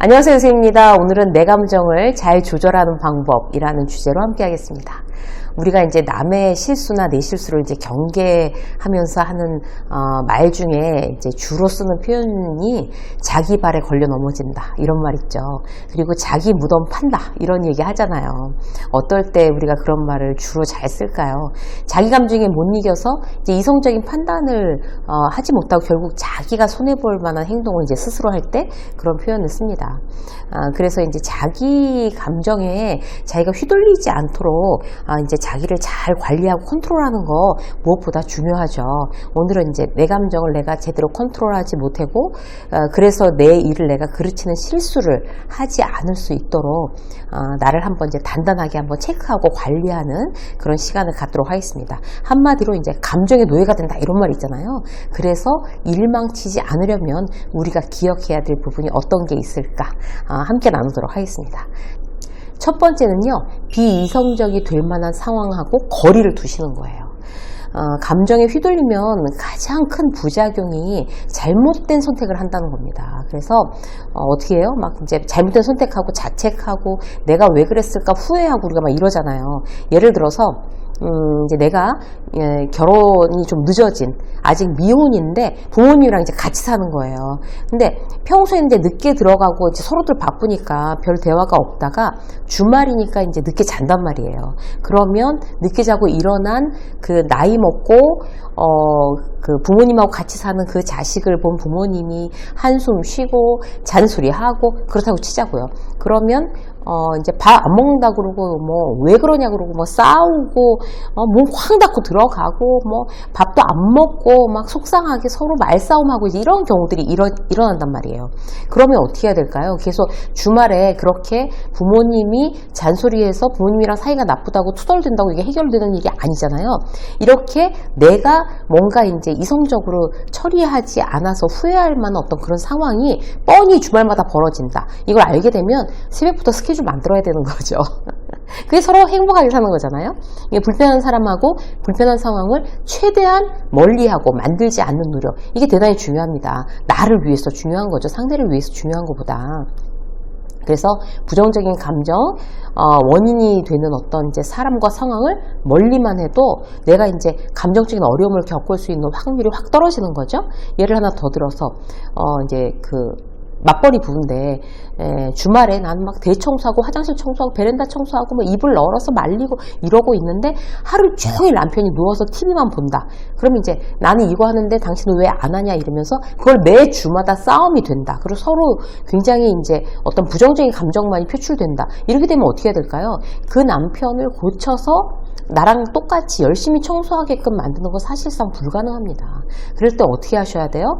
안녕하세요 선생님입니다. 오늘은 내 감정을 잘 조절하는 방법이라는 주제로 함께 하겠습니다. 우리가 이제 남의 실수나 내 실수를 이제 경계하면서 하는 어, 말 중에 이제 주로 쓰는 표현이 자기 발에 걸려 넘어진다 이런 말 있죠. 그리고 자기 무덤 판다 이런 얘기 하잖아요. 어떨 때 우리가 그런 말을 주로 잘 쓸까요? 자기 감정에 못 이겨서 이제 이성적인 판단을 어, 하지 못하고 결국 자기가 손해 볼 만한 행동을 이제 스스로 할 때 그런 표현을 씁니다. 아, 그래서 이제 자기 감정에 자기가 휘둘리지 않도록 아, 이제 자기를 잘 관리하고 컨트롤하는 거 무엇보다 중요하죠. 오늘은 이제 내 감정을 내가 제대로 컨트롤하지 못하고 어, 그래서 내 일을 내가 그르치는 실수를 하지 않을 수 있도록 어, 나를 한번 이제 단단하게 한번 체크하고 관리하는 그런 시간을 갖도록 하겠습니다. 한마디로 이제 감정의 노예가 된다 이런 말 있잖아요. 그래서 일망치지 않으려면 우리가 기억해야 될 부분이 어떤 게 있을까 아, 함께 나누도록 하겠습니다. 첫 번째는요, 비이성적이 될 만한 상황하고 거리를 두시는 거예요. 어, 감정에 휘둘리면 가장 큰 부작용이 잘못된 선택을 한다는 겁니다. 그래서 어, 떻게 해요? 막 이제 잘못된 선택하고 자책하고 내가 왜 그랬을까 후회하고 우리가 막 이러잖아요. 예를 들어서 음, 이제 내가 예, 결혼이 좀 늦어진 아직 미혼인데 부모님이랑 이제 같이 사는 거예요. 근데 평소에 이제 늦게 들어가고 이제 서로들 바쁘니까 별 대화가 없다가 주말이니까 이제 늦게 잔단 말이에요. 그러면 늦게 자고 일어난 그 나이 먹고 어, 그 부모님하고 같이 사는 그 자식을 본 부모님이 한숨 쉬고 잔소리하고 그렇다고 치자고요. 그러면 어, 이제 밥 안 먹는다 그러고, 뭐, 왜 그러냐 그러고, 뭐, 싸우고, 어, 몸쾅 닫고 들어가고, 뭐, 밥 도 안 먹고, 막 속상하게 서로 말싸움하고, 이런 경우들이 일어, 일어난단 말이에요. 그러면 어떻게 해야 될까요? 계속 주말에 그렇게 부모님이 잔소리해서 부모님이랑 사이가 나쁘다고 투덜댄다고 이게 해결되는 일이 아니잖아요. 이렇게 내가 뭔가 이제 이성적으로 처리하지 않아서 후회할 만한 어떤 그런 상황이 뻔히 주말마다 벌어진다. 이걸 알게 되면 새벽부터 스케줄 만들어야 되는 거죠. 그게 서로 행복하게 사는 거잖아요. 이게 불편한 사람하고 불편한 상황을 최대한 멀리하고 만들지 않는 노력. 이게 대단히 중요합니다. 나를 위해서 중요한 거죠. 상대를 위해서 중요한 것보다. 그래서 부정적인 감정, 어, 원인이 되는 어떤 이제 사람과 상황을 멀리만 해도 내가 이제 감정적인 어려움을 겪을 수 있는 확률이 확 떨어지는 거죠. 예를 하나 더 들어서, 어, 이제 그, 맞벌이 부부인데 에, 주말에 나는 막 대청소하고 화장실 청소하고 베란다 청소하고 뭐 이불 널어서 말리고 이러고 있는데 하루 종일 남편이 누워서 TV만 본다. 그러면 이제 나는 이거 하는데 당신은 왜 안 하냐 이러면서 그걸 매 주마다 싸움이 된다. 그리고 서로 굉장히 이제 어떤 부정적인 감정만이 표출된다. 이렇게 되면 어떻게 해야 될까요? 그 남편을 고쳐서 나랑 똑같이 열심히 청소하게끔 만드는 건 사실상 불가능합니다. 그럴 때 어떻게 하셔야 돼요?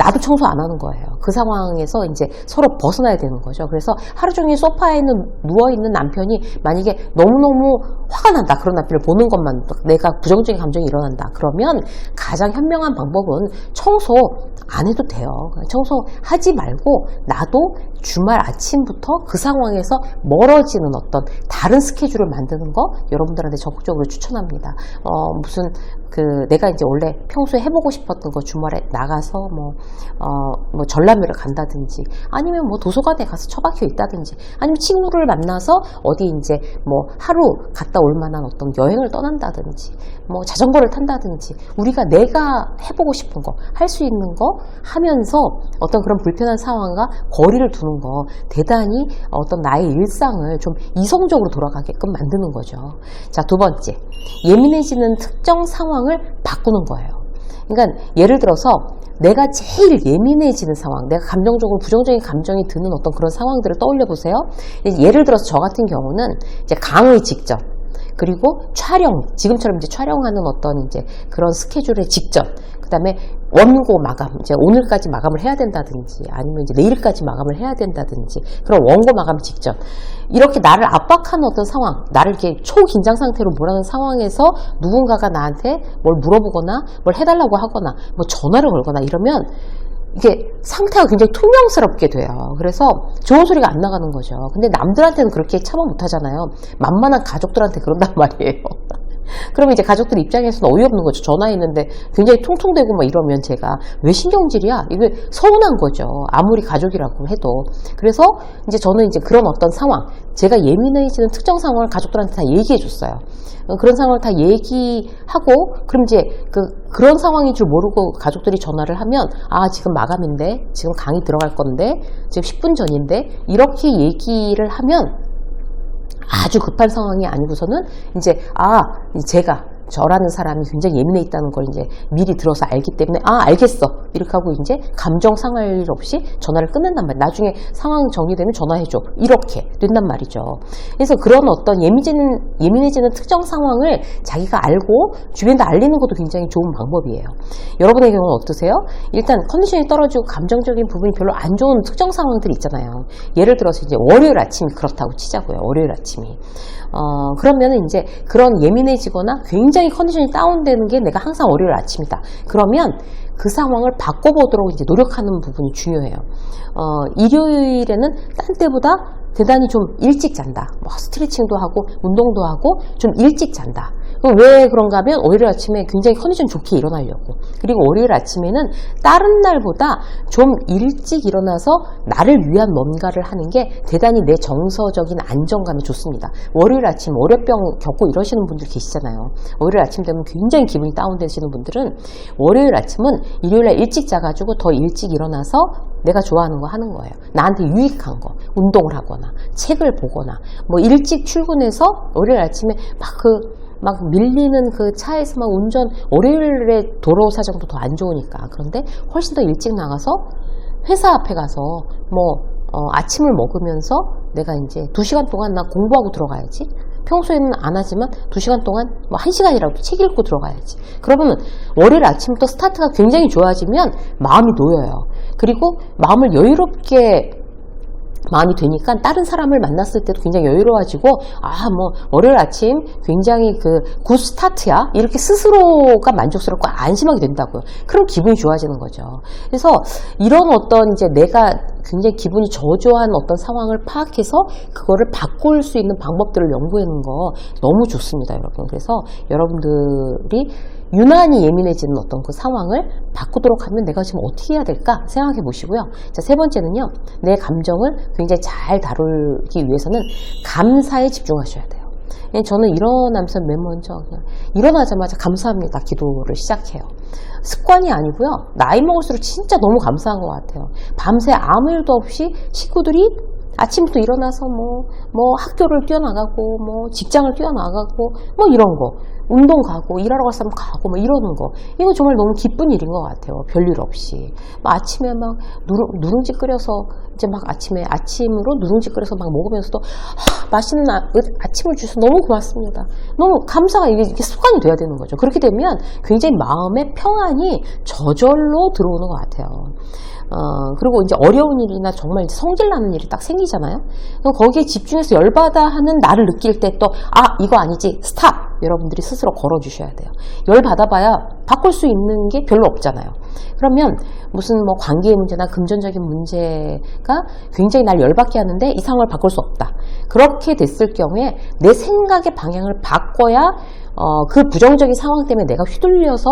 나도 청소 안 하는 거예요. 그 상황에서 이제 서로 벗어나야 되는 거죠. 그래서 하루 종일 소파에 있는, 누워 있는 남편이 만약에 너무너무 화가 난다. 그런 남편을 보는 것만 내가 부정적인 감정이 일어난다. 그러면 가장 현명한 방법은 청소 안 해도 돼요. 청소 하지 말고 나도 주말 아침부터 그 상황에서 멀어지는 어떤 다른 스케줄을 만드는 거 여러분들한테 적극적으로 추천합니다. 어, 무슨 그 내가 이제 원래 평소에 해보고 싶었던 거 주말에 나가서 뭐, 어, 뭐 전람회를 간다든지 아니면 뭐 도서관에 가서 처박혀 있다든지 아니면 친구를 만나서 어디 이제 뭐 하루 갔다 올 만한 어떤 여행을 떠난다든지 뭐 자전거를 탄다든지 우리가 내가 해보고 싶은 거 할 수 있는 거 하면서 어떤 그런 불편한 상황과 거리를 두는 거 대단히 어떤 나의 일상을 좀 이성적으로 돌아가게끔 만드는 거죠. 자, 두 번째. 예민해지는 특정 상황을 바꾸는 거예요. 그러니까 예를 들어서 내가 제일 예민해지는 상황, 내가 감정적으로 부정적인 감정이 드는 어떤 그런 상황들을 떠올려 보세요. 예를 들어서 저 같은 경우는 이제 강의 직전, 그리고 촬영, 지금처럼 이제 촬영하는 어떤 이제 그런 스케줄의 직전, 그 다음에 원고 마감, 이제 오늘까지 마감을 해야 된다든지, 아니면 이제 내일까지 마감을 해야 된다든지, 그런 원고 마감 직전. 이렇게 나를 압박하는 어떤 상황, 나를 이렇게 초긴장 상태로 몰아는 상황에서 누군가가 나한테 뭘 물어보거나, 뭘 해달라고 하거나, 뭐 전화를 걸거나 이러면 이게 상태가 굉장히 투명스럽게 돼요. 그래서 좋은 소리가 안 나가는 거죠. 근데 남들한테는 그렇게 참아 못하잖아요. 만만한 가족들한테 그런단 말이에요. 그러면 이제 가족들 입장에서는 어이없는 거죠. 전화했는데 굉장히 통통대고 막 이러면 제가 왜 신경질이야? 이게 서운한 거죠. 아무리 가족이라고 해도. 그래서 이제 저는 이제 그런 어떤 상황, 제가 예민해지는 특정 상황을 가족들한테 다 얘기해 줬어요. 어, 그런 상황을 다 얘기하고, 그럼 이제 그, 그런 상황인 줄 모르고 가족들이 전화를 하면, 아, 지금 마감인데, 지금 강의 들어갈 건데, 지금 10분 전인데, 이렇게 얘기를 하면 아주 급한 상황이 아니고서는 이제 아 제가 저라는 사람이 굉장히 예민해 있다는 걸 이제 미리 들어서 알기 때문에 아 알겠어. 이렇게 하고 이제 감정 상할 일 없이 전화를 끊는단 말이야. 나중에 상황 정리되면 전화해줘. 이렇게 된단 말이죠. 그래서 그런 어떤 예민해지는 예민해지는 특정 상황을 자기가 알고 주변에 알리는 것도 굉장히 좋은 방법이에요. 여러분의 경우는 어떠세요? 일단 컨디션이 떨어지고 감정적인 부분이 별로 안 좋은 특정 상황들이 있잖아요. 예를 들어서 이제 월요일 아침이 그렇다고 치자고요. 월요일 아침이 어, 그러면은 이제 그런 예민해지거나 굉장히 컨디션이 다운되는 게 내가 항상 월요일 아침이다. 그러면 그 상황을 바꿔보도록 이제 노력하는 부분이 중요해요. 어, 일요일에는 딴 때보다 대단히 좀 일찍 잔다. 뭐 스트레칭도 하고 운동도 하고 좀 일찍 잔다. 왜 그런가 하면 월요일 아침에 굉장히 컨디션 좋게 일어나려고. 그리고 월요일 아침에는 다른 날보다 좀 일찍 일어나서 나를 위한 뭔가를 하는 게 대단히 내 정서적인 안정감이 좋습니다. 월요일 아침 월요병 겪고 이러시는 분들 계시잖아요. 월요일 아침 되면 굉장히 기분이 다운되시는 분들은 월요일 아침은 일요일날 일찍 자가지고 더 일찍 일어나서 내가 좋아하는 거 하는 거예요. 나한테 유익한 거, 운동을 하거나 책을 보거나 뭐 일찍 출근해서 월요일 아침에 막그 막 밀리는 그 차에서 막 운전 월요일에 도로 사정도 더 안 좋으니까 그런데 훨씬 더 일찍 나가서 회사 앞에 가서 뭐 어, 아침을 먹으면서 내가 이제 두 시간 동안 나 공부하고 들어가야지. 평소에는 안 하지만 두 시간 동안 뭐 한 시간이라도 책 읽고 들어가야지. 그러면 월요일 아침부터 스타트가 굉장히 좋아지면 마음이 놓여요. 그리고 마음을 여유롭게 마음이 되니까 다른 사람을 만났을 때도 굉장히 여유로워지고 아 뭐 월요일 아침 굉장히 그 굿 스타트야 이렇게 스스로가 만족스럽고 안심하게 된다고요. 그럼 기분이 좋아지는 거죠. 그래서 이런 어떤 이제 내가 굉장히 기분이 저조한 어떤 상황을 파악해서 그거를 바꿀 수 있는 방법들을 연구하는 거 너무 좋습니다, 여러분. 그래서 여러분들이 유난히 예민해지는 어떤 그 상황을 바꾸도록 하면 내가 지금 어떻게 해야 될까 생각해 보시고요. 자, 세 번째는요. 내 감정을 굉장히 잘 다루기 위해서는 감사에 집중하셔야 돼요. 예, 저는 일어나면서 맨 먼저 그냥 일어나자마자 감사합니다 기도를 시작해요. 습관이 아니고요. 나이 먹을수록 진짜 너무 감사한 것 같아요. 밤새 아무 일도 없이 식구들이 아침부터 일어나서 뭐, 뭐 학교를 뛰어나가고, 뭐 직장을 뛰어나가고, 뭐 이런 거. 운동 가고, 일하러 갔으면 가고, 뭐 이러는 거. 이거 정말 너무 기쁜 일인 것 같아요. 별일 없이. 막 아침에 막 누룽, 누룽지 끓여서, 이제 막 아침에, 아침으로 누룽지 끓여서 막 먹으면서도, 하, 맛있는 아, 아침을 주셔서 너무 고맙습니다. 너무 감사가 이게, 이게 습관이 돼야 되는 거죠. 그렇게 되면 굉장히 마음의 평안이 저절로 들어오는 것 같아요. 어, 그리고 이제 어려운 일이나 정말 이제 성질 나는 일이 딱 생기잖아요. 그럼 거기에 집중해서 열받아 하는 나를 느낄 때 또, 아, 이거 아니지. 스탑! 여러분들이 스스로 걸어주셔야 돼요. 열 받아봐야 바꿀 수 있는 게 별로 없잖아요. 그러면 무슨 뭐 관계의 문제나 금전적인 문제가 굉장히 날 열받게 하는데 이 상황을 바꿀 수 없다. 그렇게 됐을 경우에 내 생각의 방향을 바꿔야 어, 그 부정적인 상황 때문에 내가 휘둘려서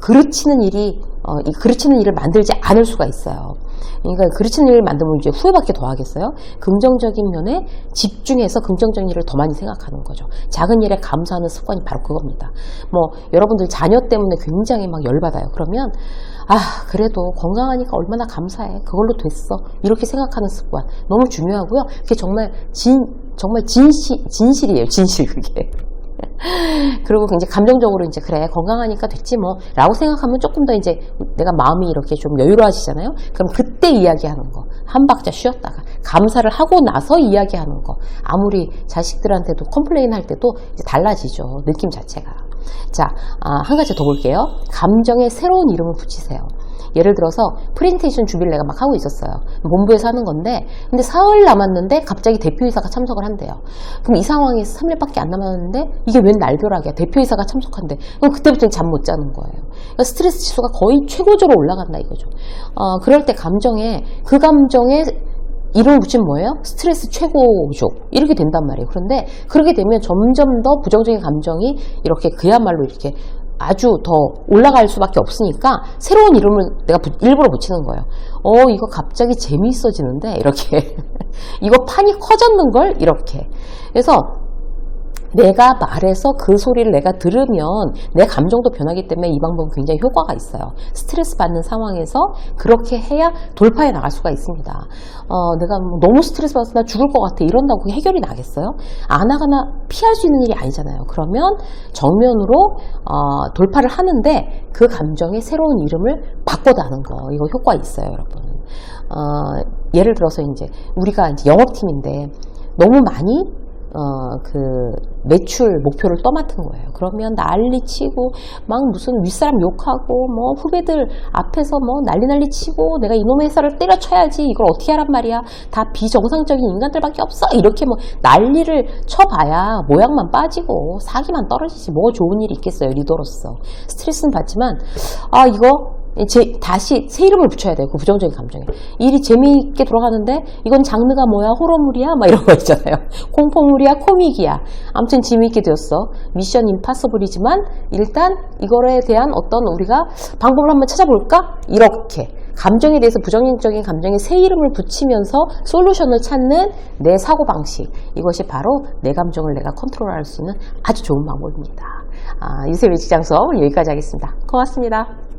그르치는 일이 어, 이 그르치는 일을 만들지 않을 수가 있어요. 그러니까 그르치는 일을 만들면 이제 후회밖에 더 하겠어요. 긍정적인 면에 집중해서 긍정적인 일을 더 많이 생각하는 거죠. 작은 일에 감사하는 습관이 바로 그겁니다. 뭐 여러분들 자녀 때문에 굉장히 막 열받아요. 그러면 아 그래도 건강하니까 얼마나 감사해. 그걸로 됐어. 이렇게 생각하는 습관 너무 중요하고요. 그게 정말 진 정말 진실 진실이에요. 진실 그게. 그리고 굉장히 감정적으로 이제 그래 건강하니까 됐지 뭐. 라고 생각하면 조금 더 이제 내가 마음이 이렇게 좀 여유로워지잖아요? 그럼 그때 이야기하는 거. 한 박자 쉬었다가 감사를 하고 나서 이야기하는 거. 아무리 자식들한테도 컴플레인 할 때도 이제 달라지죠 느낌 자체가. 자한 아, 가지 더 볼게요. 감정에 새로운 이름을 붙이세요 예를 들어서 프레젠테이션 준비를 내가 막 하고 있었어요. 본부에서 하는 건데, 근데 사흘 남았는데 갑자기 대표이사가 참석을 한대요. 그럼 이 상황에서 3일밖에 안 남았는데 이게 웬 날벼락이야. 대표이사가 참석한대. 그럼 그때부터는 잠못 자는 거예요. 그러니까 스트레스 지수가 거의 최고조로 올라간다 이거죠. 어, 그럴 때 감정에 그 감정에 이름을 붙이면 뭐예요? 스트레스 최고족 이렇게 된단 말이에요. 그런데 그렇게 되면 점점 더 부정적인 감정이 이렇게 그야말로 이렇게 아주 더 올라갈 수밖에 없으니까 새로운 이름을 내가 부- 일부러 붙이는 거예요. 어 이거 갑자기 재미있어지는데? 이렇게. 이거 판이 커졌는 걸? 이렇게. 그래서 내가 말해서 그 소리를 내가 들으면 내 감정도 변하기 때문에 이 방법은 굉장히 효과가 있어요. 스트레스 받는 상황에서 그렇게 해야 돌파해 나갈 수가 있습니다. 어, 내가 뭐 너무 스트레스 받아서 나 죽을 것 같아 이런다고 해결이 나겠어요? 안 하거나 피할 수 있는 일이 아니잖아요. 그러면 정면으로 어, 돌파를 하는데 그 감정의 새로운 이름을 바꿔다는 거 이거 효과 있어요, 여러분. 어, 예를 들어서 이제 우리가 이제 영업팀인데 너무 많이 어, 그, 매출 목표를 떠맡은 거예요. 그러면 난리 치고, 막 무슨 윗사람 욕하고, 뭐, 후배들 앞에서 뭐, 난리 난리 치고, 내가 이놈의 회사를 때려쳐야지, 이걸 어떻게 하란 말이야. 다 비정상적인 인간들밖에 없어. 이렇게 뭐, 난리를 쳐봐야 모양만 빠지고, 사기만 떨어지지. 뭐 좋은 일이 있겠어요, 리더로서. 스트레스는 받지만, 아, 이거, 제, 다시 새 이름을 붙여야 돼요. 그 부정적인 감정에. 일이 재미있게 돌아가는데 이건 장르가 뭐야? 호러물이야? 막 이런 거 있잖아요. 공포물이야? 코믹이야? 아무튼 재미있게 되었어. 미션 임파서블이지만 일단 이거에 대한 어떤 우리가 방법을 한번 찾아볼까? 이렇게. 감정에 대해서 부정적인 감정에 새 이름을 붙이면서 솔루션을 찾는 내 사고방식. 이것이 바로 내 감정을 내가 컨트롤할 수 있는 아주 좋은 방법입니다. 아, 유세미 직장 수업 여기까지 하겠습니다. 고맙습니다.